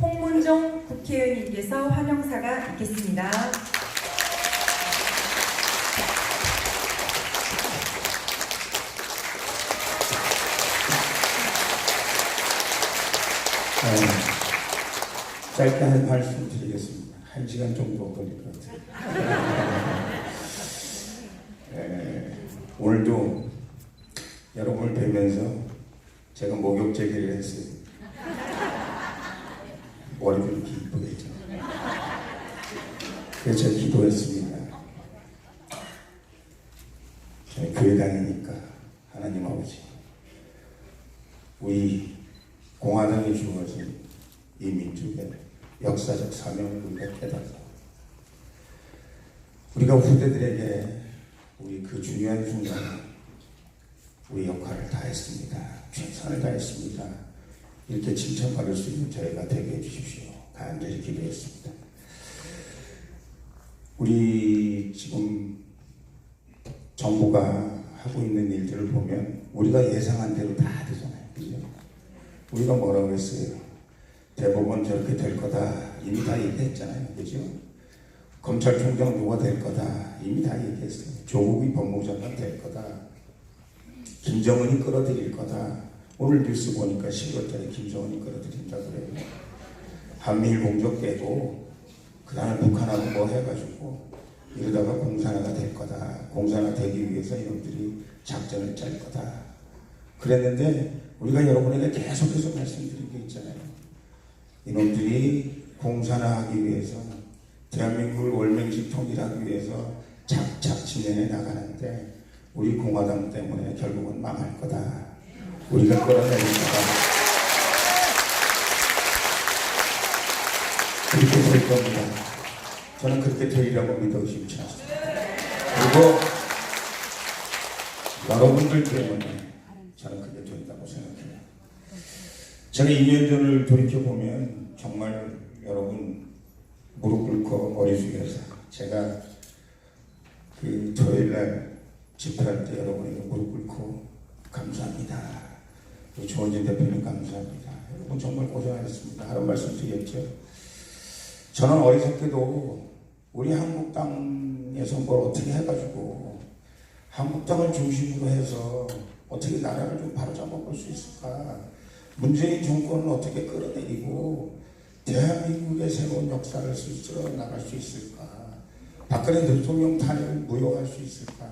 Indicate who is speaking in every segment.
Speaker 1: 홍문종 국회의원님께서 환영사가 있겠습니다.
Speaker 2: 어, 짧게 한 말씀 드리겠습니다. 한 시간 정도 걸릴 것 같아요. 에, 오늘도 여러분을 뵈면서 제가 목욕 제기를 했어요. 이쁘게 했잖아요. 그래서 제가 기도했습니다. 저희 교회 다니니까 하나님 아버지 우리 공화당이 주어진 이 민족의 역사적 사명을 우리가 깨닫고 우리가 후대들에게 우리 그 중요한 순간에 우리 역할을 다했습니다. 최선을 다했습니다. 이렇게 칭찬받을 수 있는 저희가 되게 해주십시오. 간절히 기도했습니다. 우리 지금 정부가 하고 있는 일들을 보면 우리가 예상한 대로 다 되잖아요. 그죠? 우리가 뭐라고 했어요? 대법원 저렇게 될 거다. 이미 다 얘기했잖아요. 그죠? 검찰총장 누가 될 거다. 이미 다 얘기했어요. 조국이 법무부 장관 될 거다. 김정은이 끌어들일 거다. 오늘 뉴스 보니까 10월달에 김정은이 끌어들인다 그래요. 한미일 공적 깨고 그 다음에 북한하고 뭐 해가지고 이러다가 공산화가 될 거다. 공산화 되기 위해서 이놈들이 작전을 짤 거다. 그랬는데 우리가 여러분에게 계속해서 말씀드린 게 있잖아요. 이놈들이 공산화하기 위해서 대한민국을 월맹식 통일하기 위해서 착착 진행해 나가는데 우리 공화당 때문에 결국은 망할 거다. 우리가 끌어내릴 거다. 그렇게 될 겁니다. 저는 그렇게 되리라고 믿어 의심치 않습니다. 그리고 여러분들 때문에 저는 그게 된다고 생각해요. 제가 2년 전을 돌이켜보면 정말 여러분 무릎 꿇고 머리 숙여서 제가 그 토요일 날 집회할 때 여러분에게 무릎 꿇고 감사합니다. 우리 조원진 대표님 감사합니다. 여러분 정말 고생하셨습니다. 하는 말씀 드렸죠. 저는 어리석게도 우리 한국당에서 뭘 어떻게 해가지고 한국당을 중심으로 해서 어떻게 나라를 좀 바로잡아 볼 수 있을까? 문재인 정권을 어떻게 끌어내리고 대한민국의 새로운 역사를 쓸어 나갈 수 있을까? 박근혜 대통령 탄핵을 무효할 수 있을까?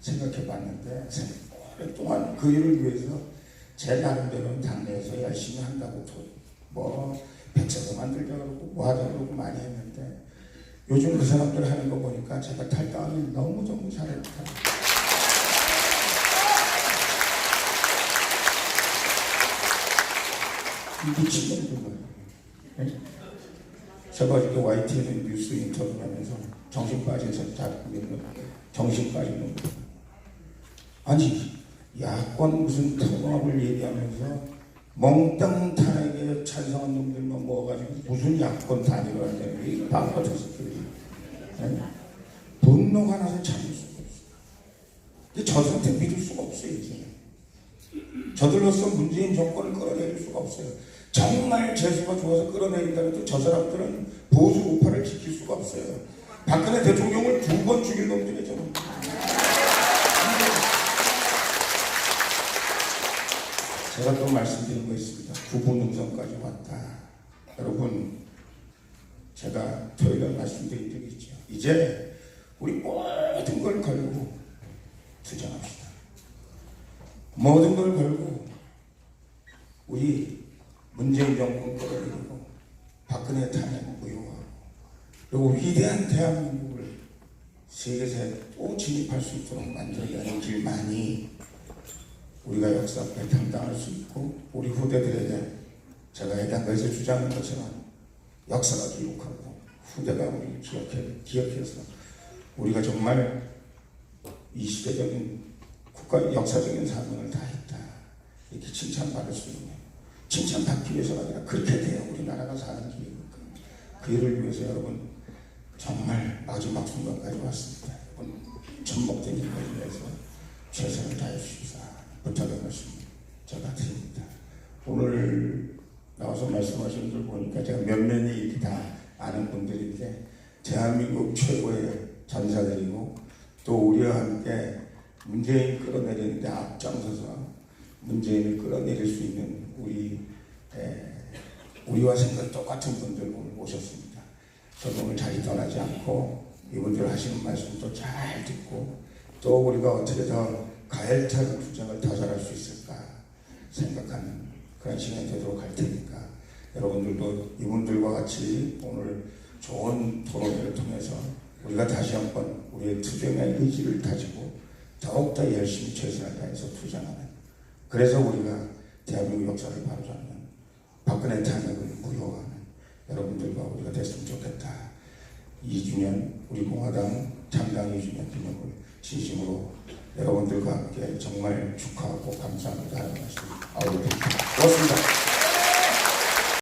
Speaker 2: 생각해 봤는데 오랫동안 그 일을 위해서 제 나름대로는 당내에서 열심히 한다고 뭐 백사도 만들자 그러고 뭐 하자 그러고 많이 했는데 요즘 그 사람들 하는 거 보니까 제가 탈당하면 너무 너무 잘했다. 미친놈들 말이에요. 제가 이렇게 YTN 뉴스 인터뷰하면서 정신 빠진 사람 자꾸 정신 빠진 놈. 아니 야권 무슨 통합을 얘기하면서 멍땅 탄핵에 찬성한 놈들만 모아가지고 무슨 야권 단일을 하냐는 새끼들이 네? 분노가 나서 참을 수가 없어. 근데 저 상태 믿을 수가 없어요 이제. 저들로서 문재인 정권을 끌어내릴 수가 없어요. 정말 재수가 좋아서 끌어내린다고 해도 저 사람들은 보수 우파를 지킬 수가 없어요. 박근혜 대통령을 두 번 죽일 놈들이 저는. 제가 또 말씀드린 거 있습니다. 구분 음성까지 왔다. 여러분, 제가 토요일에 말씀드린 적이 있죠. 이제 우리 모든 걸 걸고 투쟁합시다. 모든 걸 걸고 우리 문재인 정권 끌어들이고 박근혜 탄핵 무효하고 그리고 위대한 대한민국을 세계사에 또 진입할 수 있도록 만들어가는 길만이 우리가 역사 당당할 수 있고 우리 후대들에게 제가 해당에서 주장한 것처럼 역사가 기록하고 후대가 우리 기억해, 기억해서 우리가 정말 이 시대적인 국가 역사적인 사명을 다했다. 이렇게 칭찬받을 수 있는 칭찬받기 위해서가 아니라 그렇게 돼야 우리나라가 사는 길이니까. 그 일을 위해서 여러분 정말 마지막 순간까지 왔습니다. 여러분 전복된 일을 위해서 최선을 다해 주시사 부탁의 말씀 제가 드립니다 오늘 나와서 말씀하시는 걸 보니까 제가 몇몇이 이렇게 다 아는 분들인데 대한민국 최고의 전사들이고 또 우리와 함께 문재인 끌어내리는데 앞장서서 문재인을 끌어내릴 수 있는 우리 에, 우리와 생각 똑같은 분들 오늘 모셨습니다. 저도 오늘 자리 떠나지 않고 이분들 하시는 말씀도 잘 듣고 또 우리가 어떻게 더 가열찬 투쟁을 더 잘할 수 있을까 생각하는 그런 시간이 되도록 할 테니까 여러분들도 이분들과 같이 오늘 좋은 토론회를 통해서 우리가 다시 한번 우리의 투쟁의 의지를 다지고 더욱더 열심히 최선을 다해서 투쟁하는 그래서 우리가 대한민국 역사를 바로잡는 박근혜 탄핵을 무효하는 여러분들과 우리가 됐으면 좋겠다. 2주년 우리 공화당 창당 2주년 기념을 진심으로 여러분들과 함께 정말 축하하고 감사합니다 고맙습니다.